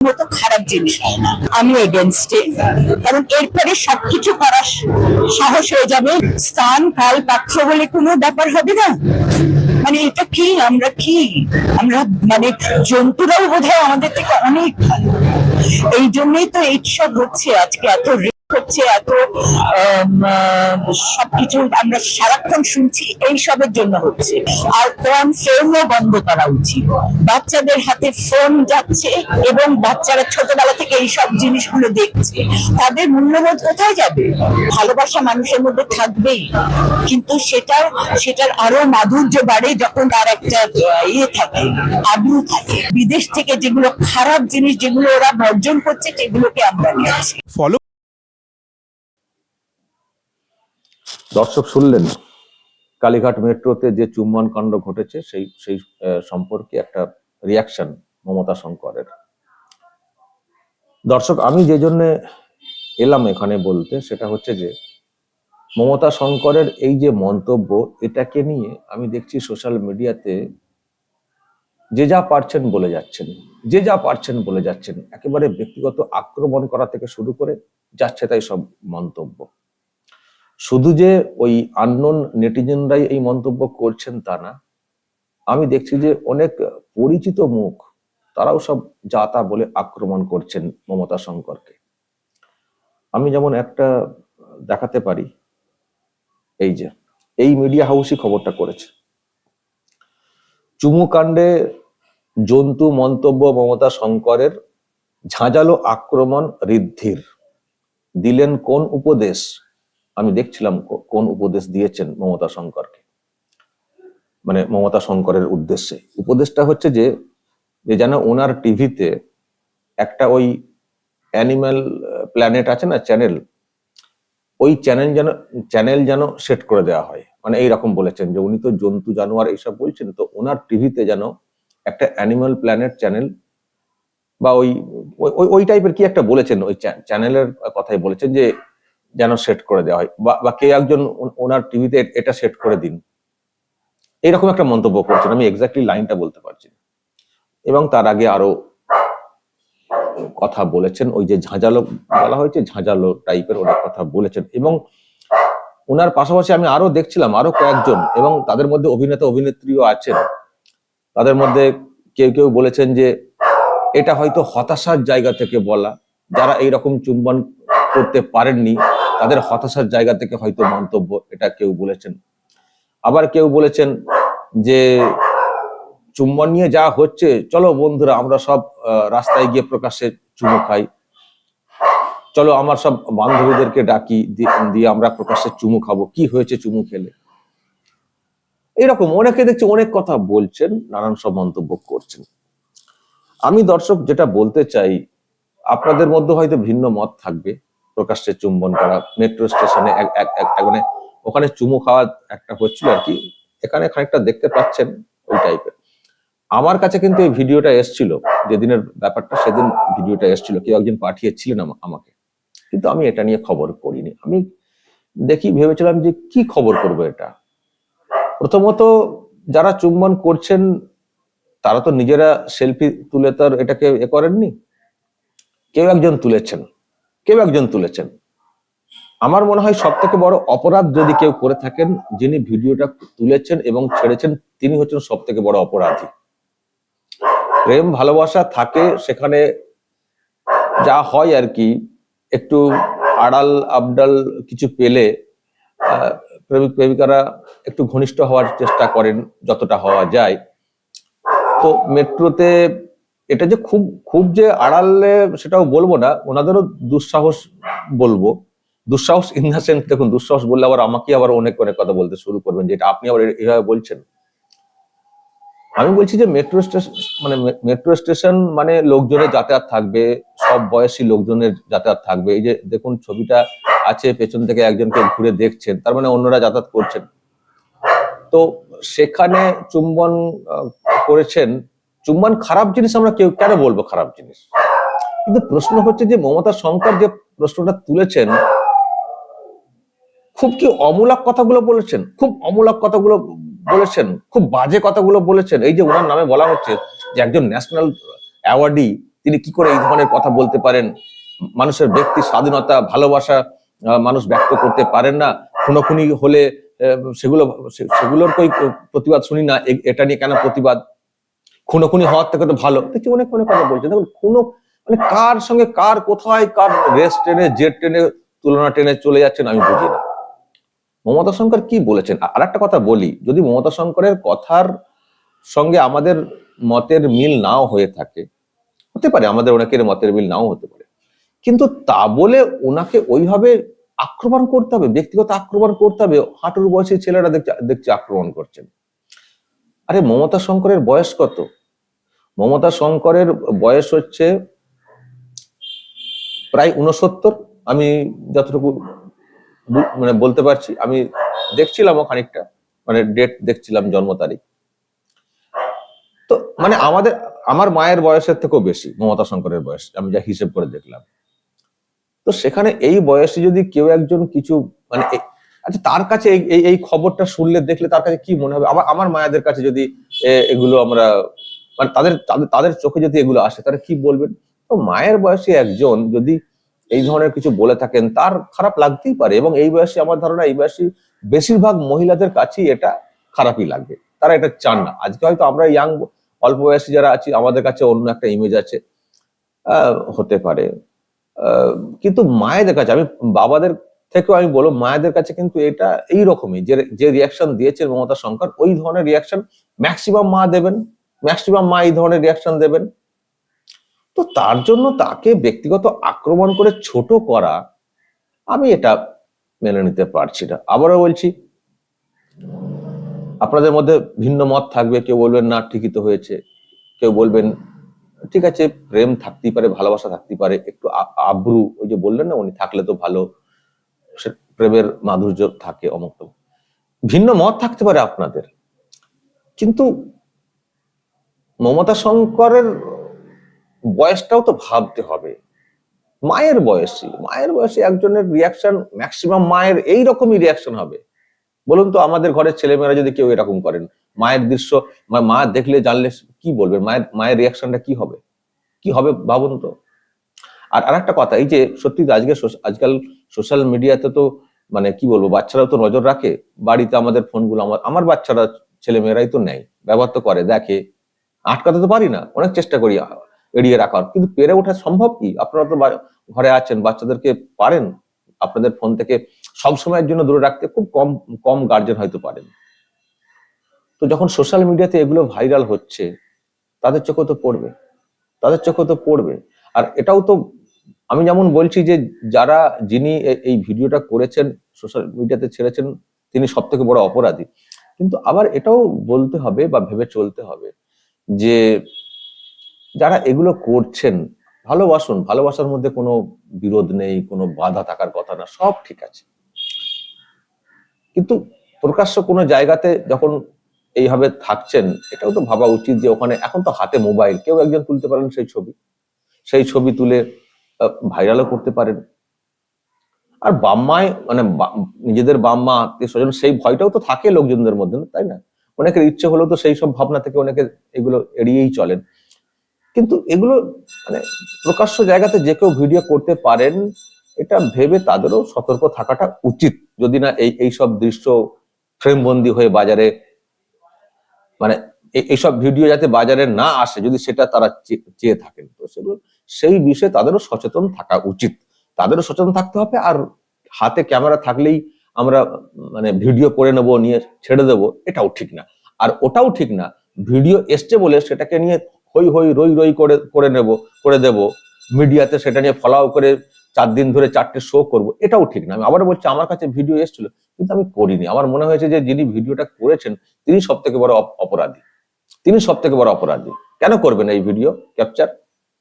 মতো খারাপ জিনিস হয় না। আমি কারণ এরপরে সবকিছু করার সাহস হয়ে যাবে। স্থান, কাল বলে কোনো ব্যাপার হবে না। মানে এটা কি? আমরা কি? আমরা মানে জন্তুরাও আমাদের থেকে অনেক ভালো। এই জন্যই তো এইসব হচ্ছে আজকে এত হচ্ছে এত সবকিছু আমরা সারাক্ষণ শুনছি এই সবের জন্য হচ্ছে। আর ফোন ফোনও বন্ধ করা উচিত। বাচ্চাদের হাতে ফোন যাচ্ছে এবং বাচ্চারা ছোটবেলা থেকে এই সব জিনিসগুলো দেখছে। তাদের মূল্যবোধ কোথায় যাবে? ভালোবাসা মানুষের মধ্যে থাকবেই। কিন্তু সেটার সেটার আরও মাধুর্য বাড়ে যখন তার একটা ইয়ে থাকে, আগ্রহ থাকে। বিদেশ থেকে যেগুলো খারাপ জিনিস, যেগুলো ওরা বর্জন করছে, সেগুলোকে আমরা নিচ্ছি। দর্শক শুনলেন কালীঘাট মেট্রোতে যে চুম্বন কাণ্ড ঘটেছে, সেই সেই সম্পর্কে একটা রিয়াকশন মমতা শঙ্করের। দর্শক, আমি যে জন্য এলাম এখানে বলতে, সেটা হচ্ছে যে, মমতা শঙ্করের এই যে মন্তব্য, এটাকে নিয়ে আমি দেখছি সোশ্যাল মিডিয়াতে যে যা পারছেন বলে যাচ্ছেন। যে যা পারছেন বলে যাচ্ছেন, একেবারে ব্যক্তিগত আক্রমণ করা থেকে শুরু করে যাচ্ছে তাই সব মন্তব্য। শুধু যে ওই আননোন নেটিজেনরাই এই মন্তব্য করছেন তা না, আমি দেখছি যে অনেক পরিচিত মুখ, তারাও সব যা তা বলে আক্রমণ করছেন মমতা শঙ্করকে। আমি যেমন একটা দেখাতে পারি, এই যে, এই মিডিয়া হাউসই খবরটা করেছে। চুমু কাণ্ডে জন্তু মন্তব্য মমতা শঙ্করের ঝাঁঝালো আক্রমণ ঋদ্ধির। দিলেন কোন উপদেশ? আমি দেখছিলাম কোন উপদেশ দিয়েছেন মমতা শঙ্করকে। মানে মমতা শঙ্করের উদ্দেশ্যে। উপদেশটা হচ্ছে যে যে যেন ওনার টিভিতে একটা ওই অ্যানিম্যাল প্ল্যানেট আছে না, চ্যানেল, ওই চ্যানেল যেন চ্যানেল যেন সেট করে দেওয়া হয়। মানে এইরকম বলেছেন যে, উনি তো জন্তু, জানোয়ার এইসব বলছেন, তো ওনার টিভিতে যেন একটা অ্যানিম্যাল প্ল্যানেট চ্যানেল বা ওই ওই টাইপের কি একটা বলেছেন? ওই চ্যানেলের কথাই বলেছেন যে যেন সেট করে দেওয়া হয়। বা বা কে একজন ওনার টিভিতে এটা সেট করে দিন। এরকম একটা মন্তব্য করছেন। আমি এক্স্যাক্টলি লাইনটা বলতে পারছি এবং তার আগে আরও কথা বলেছেন। ওই যে ঝাঁঝালো বলা হয়েছে, ঝাঁঝালো টাইপের অনেক কথা বলেছেন। এবং ওনার পাশাপাশি আমি আরও দেখছিলাম, আরও কয়েকজন এবং তাদের মধ্যে অভিনেতা, অভিনেত্রীও আছেন। তাদের মধ্যে কেউ কেউ বলেছেন যে, এটা হয়তো হতাশার জায়গা থেকে বলা। যারা এইরকম চুম্বন করতে পারেননি তাদের হতাশার জায়গা থেকে হয়তো মন্তব্য এটা কেউ বলেছেন। আবার কেউ বলেছেন যে, চুম্বন নিয়ে যা হচ্ছে, চলো বন্ধুরা, আমরা সব রাস্তায় গিয়ে প্রকাশ্যে চুমু খাই। চলো আমার সব বান্ধবীদেরকে ডাকি দিয়ে আমরা প্রকাশ্যে চুমু খাব। কি হয়েছে চুমু খেলে? এরকম অনেকে দেখছি অনেক কথা বলছেন, নানান সব মন্তব্য করছেন। আমি দর্শক যেটা বলতে চাই, আপনাদের মধ্যে হয়তো ভিন্ন মত থাকবে। প্রকাশ্যে চুম্বন করা মেট্রো স্টেশনে মানে ওখানে চুমু খাওয়া একটা হচ্ছিল আর কি। এখানে খানিকটা দেখতে পাচ্ছেন ওই টাইপের আমার কাছে কিন্তু এই ভিডিওটা এসছিল, যেদিনের ব্যাপারটা সেদিন ভিডিওটা এসছিল, কেউ একজন পাঠিয়েছিলেন আমাকে। কিন্তু আমি এটা নিয়ে খবর করিনি। আমি দেখি ভেবেছিলাম যে কি খবর করব এটা? প্রথমত যারা চুম্বন করছেন, তারা তো নিজেরা সেলফি তুলে তো আর এটাকে এ করেননি। কেউ একজন তুলেছেন। কেউ একজন তুলেছেন। আমার মনে হয় সব থেকে বড় অপরাধ যদি কেউ করে থাকেন, যিনি ভিডিওটা তুলেছেন এবং ছেড়েছেন, তিনি হচ্ছেন সব থেকে বড় অপরাধী। প্রেম, ভালোবাসা থাকে সেখানে যা হয় আর কি, একটু আড়াল, আবডাল কিছু পেলে প্রেমিক, প্রেমিকারা একটু ঘনিষ্ঠ হওয়ার চেষ্টা করেন, যতটা হওয়া যায়। তো মেট্রোতে এটা যে খুব খুব যে আড়ালে সেটাও বলব না, ওনাদেরও দুঃসাহস বলব। দুঃসাহস ইন দ্য সেন্স দেখুন, দুঃসাহস বললে আবার আমাকে আবার অনেক অনেক কথা বলতে শুরু করবেন, যেটা আপনি আবার এভাবে বলছেন। আমি বলছি যে মেট্রো স্টেশন মানে মেট্রো স্টেশন মানে লোকজনের যাতায়াত থাকবে, সব বয়সী লোকজনের যাতায়াত থাকবে। এই যে দেখুন, ছবিটা আছে, পেছন থেকে একজনকে ঘুরে দেখছেন, তার মানে অন্যরা যাতায়াত করছেন। তো সেখানে চুম্বন করেছেন চুম্বন খারাপ জিনিস আমরা কেউ কেন বলব খারাপ জিনিস? কিন্তু প্রশ্ন হচ্ছে যে মমতা শঙ্কর যে প্রশ্নটা তুলেছেন, খুব কি অমূলক কথাগুলো বলেছেন? খুব অমূলক কথাগুলো বলেছেন, খুব বাজে কথাগুলো বলেছেন। এই যে ওনার নামে বলা হচ্ছে যে একজন ন্যাশনাল অ্যাওয়ার্ডি তিনি কি করে এই ধরনের কথা বলতে পারেন? মানুষের ব্যক্তি স্বাধীনতা, ভালোবাসা মানুষ ব্যক্ত করতে পারেন না। খুনোখুনি হলে সেগুলো সেগুলোর কই প্রতিবাদ শুনি না এটা নিয়ে কেন প্রতিবাদ? খুনোখুনি হওয়ার থেকে তো ভালো। দেখছি অনেক অনেক কথা বলছে। দেখুন, খুনো মানে কার সঙ্গে কার কোথায়, কার রেস ট্রেনে, জেট ট্রেনে, তুলনা টেনে চলে যাচ্ছেন আমি বুঝি না। মমতা শঙ্কর কি বলেছেন? আর একটা কথা বলি। যদি মমতা শঙ্করের কথার সঙ্গে আমাদের মতের মিল নাও হয়ে থাকে, হতে পারে, আমাদের অনেকের মতের মিল নাও হতে পারে। কিন্তু তা বলে ওনাকে ওইভাবে আক্রমণ করতে হবে, ব্যক্তিগত আক্রমণ করতে হবে। হাঁটুর বয়সী ছেলেরা দেখছে দেখছে আক্রমণ করছেন। আরে মমতা শঙ্করের বয়স কত? মমতা শঙ্করের বয়স হচ্ছে প্রায় উনসত্তর আমি যতটুকু মানে বলতে পারছি, আমি দেখছিলামও খানিকটা মানে ডেট দেখছিলাম জন্ম তারিখ। তো মানে আমাদের, আমার মায়ের বয়সের থেকেও বেশি, মমতা শঙ্করের বয়স, আমি যা হিসেব করে দেখলাম। তো সেখানে এই বয়সে যদি কেউ একজন কিছু মানে আচ্ছা তার কাছে এই- এই খবরটা শুনলে, দেখলে তার কাছে কি মনে হবে? আবার আমার মায়েদের কাছে যদি এগুলো আমরা মানে তাদের তাদের চোখে যদি এগুলো আসে, তারা কি বলবেন? তো মায়ের বয়সে একজন যদি এই ধরনের কিছু বলে থাকেন, তার খারাপ লাগতেই পারে এবং এই বয়সে, আমার ধারণা, এই বয়সী বেশিরভাগ মহিলাদের কাছেই এটা খারাপই লাগবে তারা এটা চান না। আজকে হয়তো আমরা ইয়াং অল্প বয়সী যারা আছি, আমাদের কাছে অন্য একটা ইমেজ আছে। হতে পারে। কিন্তু মায়েদের কাছে, আমি বাবাদের থেকেও আমি বলব, মায়েদের কাছে কিন্তু এটা এই রকমই যে যে রিয়াকশন দিয়েছেন মমতা শঙ্কর, ওই ধরনের রিয়াকশন ম্যাক্সিমাম মা দেবেন ম্যাক্সিমাম মা এই ধরনের রিয়াকশন দেবেন। তো তার জন্য তাকে ব্যক্তিগত আক্রমণ করে ছোট করা, আমি এটা মেনে নিতে পারছি না। আবারও বলছি, আপনাদের মধ্যে ভিন্ন মত থাকবে, কেউ বলবেন, না, ঠিকই তো হয়েছে। কেউ বলবেন, ঠিক আছে, প্রেম থাকতেই পারে, ভালোবাসা থাকতেই পারে, একটু আব্রু। ওই যে বললেন না, উনি থাকলে তো ভালো। প্রেমের মাধুর্য থাকে অমুক ভিন্ন মত থাকতে পারে আপনাদের। কিন্তু মমতা শঙ্করের বয়সটাও তো ভাবতে হবে। মায়ের বয়সী মায়ের বয়সী একজনের রিয়াকশন ম্যাক্সিমাম মায়ের এই রকমই রিয়াকশন হবে। বলুন তো আমাদের ঘরের ছেলেমেয়েরা যদি কেউ এরকম করেন, মায়ের দৃশ্য, মা- মা দেখলে জানলে কি বলবে মায়ের মায়ের রিয়াকশনটা কি হবে? কি হবে ভাবুন তো। আর আরেকটা কথা, এই যে সত্যি আজকে আজকাল সোশ্যাল মিডিয়াতে তো মানে কি বলব, বাচ্চারাও তো নজর রাখে। বাড়িতে আমাদের ফোনগুলো আমার আমার বাচ্চারা ছেলে মেয়েরাই তো নেয়, ব্যবহার তো করে, দেখে। আটকাতে তো পারি না, অনেক চেষ্টা করি এড়িয়ে রাখার। কিন্তু পেরে ওঠা সম্ভব কি? আপনারা তো ঘরে আছেন, বাচ্চাদেরকে পারেন আপনাদের ফোন থেকে সব সময়ের জন্য দূরে রাখতে, খুব কম কম গার্জেন হয়তো পারেন। তো যখন সোশ্যাল মিডিয়াতে এগুলো ভাইরাল হচ্ছে, তাদের চোখে তো পড়বে, তাদের চোখে তো পড়বে। আর এটাও তো আমি যেমন বলছি যে যারা যিনি এই ভিডিওটা করেছেন সোশ্যাল মিডিয়াতে ছেড়েছেন, তিনি সব থেকে বড় অপরাধী। কিন্তু আবার এটাও বলতে হবে বা ভেবে চলতে হবে যে যারা এগুলো করছেন, ভালোবাসুন, ভালোবাসার মধ্যে কোনো বিরোধ নেই, কোনো বাধা থাকার কথা না, সব ঠিক আছে। কিন্তু প্রকাশ্য কোনো জায়গাতে যখন এইভাবে থাকছেন, এটাও তো ভাবা উচিত যে ওখানে এখন তো হাতে মোবাইল, কেউ একজন তুলতে পারেন সেই ছবি। সেই ছবি তুলে ভাইরালও করতে পারেন। আর বাম্মায় মানে নিজেদের বাম্মা আত্মীয় স্বজন, সেই ভয়টাও তো থাকে লোকজনদের মধ্যে তাই না? অনেকের ইচ্ছে হলেও তো সেই সব ভাবনা থেকে অনেকে এগুলো এড়িয়েই চলেন। কিন্তু এগুলো মানে প্রকাশ্য জায়গাতে যে কেউ ভিডিও করতে পারেন, এটা ভেবে তাদেরও সতর্ক থাকাটা উচিত। যদি না এই এই সব দৃশ্য ফ্রেমবন্দি হয়ে বাজারে মানে এইসব ভিডিও যাতে বাজারে না আসে, যদি সেটা তারা চেয়ে থাকেন, তো সেগুলো সেই বিষয়ে তাদেরও সচেতন থাকা উচিত। তাদেরও সচেতন থাকতে হবে আর হাতে ক্যামেরা থাকলেই আমরা মানে ভিডিও করে নেব, নিয়ে ছেড়ে দেব, এটাও ঠিক না। আর ওটাও ঠিক না, ভিডিও এসছে বলে সেটাকে নিয়ে হই হই রই রই করে করে নেব, করে দেব, মিডিয়াতে সেটা নিয়ে ফলাও করে চার দিন ধরে চারটে শো করব, এটাও ঠিক না। আমি আবার বলছি, আমার কাছে ভিডিও এসেছিল, কিন্তু আমি করিনি। আমার মনে হয়েছে যে যিনি ভিডিওটা করেছেন, তিনি সব থেকে বড় অপরাধী। তিনি সব থেকে বড় অপরাধী। কেন করবেন এই ভিডিও ক্যাপচার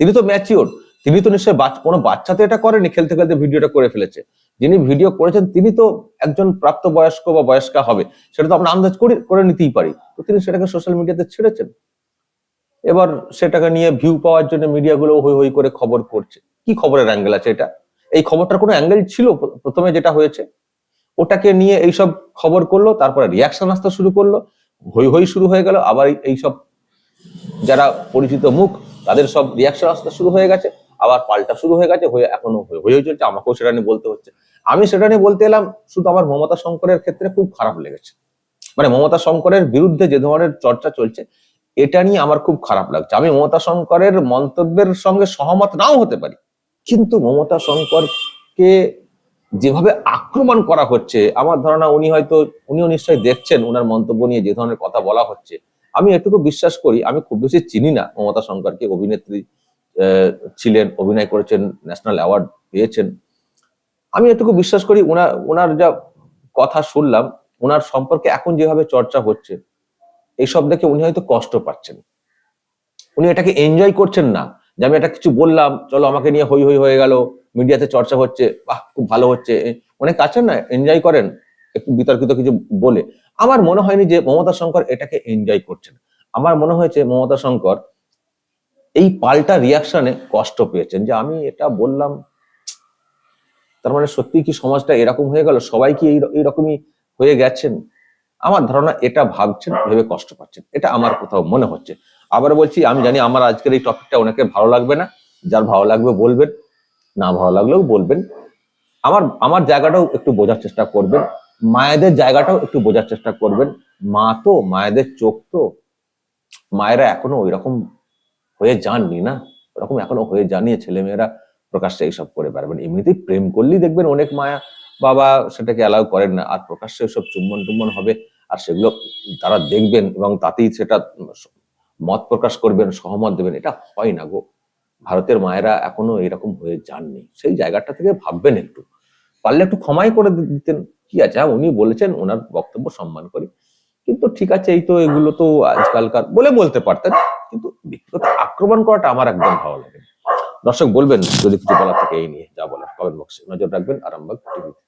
তিনি তো ম্যাচিওর তিনি তো নিশ্চয়ই কোনো বাচ্চা তো এটা করেনি, খেলতে খেলতে ভিডিওটা করে ফেলেছে। যিনি ভিডিও করেছেন, তিনি তো একজন প্রাপ্ত বয়স্ক বা বয়স্কা হবে। সেটা তো আমরা আন্দাজ করে করে নিতেই পারি। তো তিনি সেটাকে সোশ্যাল মিডিয়াতে ছেড়েছেন। এবার সেটাকে নিয়ে ভিউ পাওয়ার জন্য মিডিয়াগুলো হই হই করে খবর করছে। কি খবরের অ্যাঙ্গেল আছে এটা? এই খবরটার কোনো অ্যাঙ্গেল ছিল প্রথমে যেটা হয়েছে? ওটাকে নিয়ে এইসব খবর করল, তারপরে রিয়াকশন আসতে শুরু করল। হই হই শুরু হয়ে গেল, আবার এইসব যারা পরিচিত মুখ, তাদের সব রিয়াকশন আসতে শুরু হয়ে গেছে। আবার পাল্টা শুরু হয়ে গেছে, হয়ে এখনও হয়ে- চলছে, আমাকেও সেটা নিয়ে বলতে হচ্ছে। আমি সেটা নিয়ে বলতে এলাম, শুধু আমার মমতা শঙ্করের ক্ষেত্রে খুব খারাপ লেগেছে। মানে মমতা শঙ্করের বিরুদ্ধে যে ধরনের চর্চা চলছে, এটা নিয়ে আমার খুব খারাপ লাগছে। আমি মমতা শঙ্করের মন্তব্যের সঙ্গে সহমত নাও হতে পারি, কিন্তু মমতা শঙ্করকে যেভাবে আক্রমণ করা হচ্ছে, আমার ধারণা উনি হয়তো, উনিও নিশ্চয়ই দেখছেন ওনার মন্তব্য নিয়ে যে ধরনের কথা বলা হচ্ছে আমি এটুকু বিশ্বাস করি, আমি খুব বেশি চিনি না মমতা শঙ্করকে, অভিনেত্রী ছিলেন, অভিনয় করেছেন, ন্যাশনাল অ্যাওয়ার্ড পেয়েছেন। আমি এটুকু বিশ্বাস করি ওনার ওনার যা কথা শুনলাম ওনার সম্পর্কে এখন যেভাবে চর্চা হচ্ছে, এইসব দেখে উনি হয়তো কষ্ট পাচ্ছেন। উনি এটাকে এনজয় করছেন না, যে আমি এটা কিছু বললাম, চলো আমাকে নিয়ে হই হই হয়ে গেল, মিডিয়াতে চর্চা হচ্ছে, বাহ, খুব ভালো হচ্ছে অনেক আছেন না এনজয় করেন। বিতর্কিত কিছু বলে, আমার মনে হয়নি যে মমতা শঙ্কর এটাকে এনজয় করছেন। আমার মনে হয়েছে মমতা শঙ্কর এই পাল্টা রিয়াকশনে কষ্ট পেয়েছেন যে আমি এটা বললাম, তার মানে সত্যি কি সমাজটা এরকম হয়ে গেল? সবাই কি এই এইরকমই হয়ে গেছেন? আমার ধারণা এটা ভাবছেন, ভেবে কষ্ট পাচ্ছেন। এটা আমার কোথাও মনে হচ্ছে। আবার বলছি, আমি জানি আমার আজকের এই টপিকটা অনেকের ভালো লাগবে না, যার ভালো লাগবে বলবেন, না ভালো লাগলেও বলবেন। আমার আমার জায়গাটাও একটু বোঝার চেষ্টা করবেন। মায়েদের জায়গাটাও একটু বোঝার চেষ্টা করবেন। মা তো, মায়েদের চোখ তো, মায়েরা এখনও ওই রকম হয়ে যাননি না? ওরকম এখনও হয়ে যাননি, ছেলেমেয়েরা প্রকাশ্যে এইসব করে পারবেন এমনিতেই প্রেম করলেই দেখবেন অনেক মায়া বাবা সেটাকে অ্যালাউ করেন না। আর প্রকাশ্যে সব চুম্বন টুম্বন হবে, আর সেগুলো তারা দেখবেন এবং তাতেই সেটা মত প্রকাশ করবেন, সহমত দেবেন, এটা হয় না গো। ভারতের মায়েরা এখনও এরকম হয়ে যাননি। সেই জায়গাটা থেকে ভাববেন একটু। পারলে একটু ক্ষমাই করে দিতেন। কি আছে? হ্যাঁ উনি বলেছেন, ওনার বক্তব্য সম্মান করি। কিন্তু ঠিক আছে, এই তো এগুলো তো আজকালকার, বলে বলতে পারতেন। কিন্তু ব্যক্তিগত আক্রমণ করাটা আমার একদম ভালো লাগে দর্শক বলবেন, যদি কিছু বলার থাকে এই নিয়ে যা বলার কমেন্ট বক্সে নজর রাখবেন। আরামবাগ টিভিতে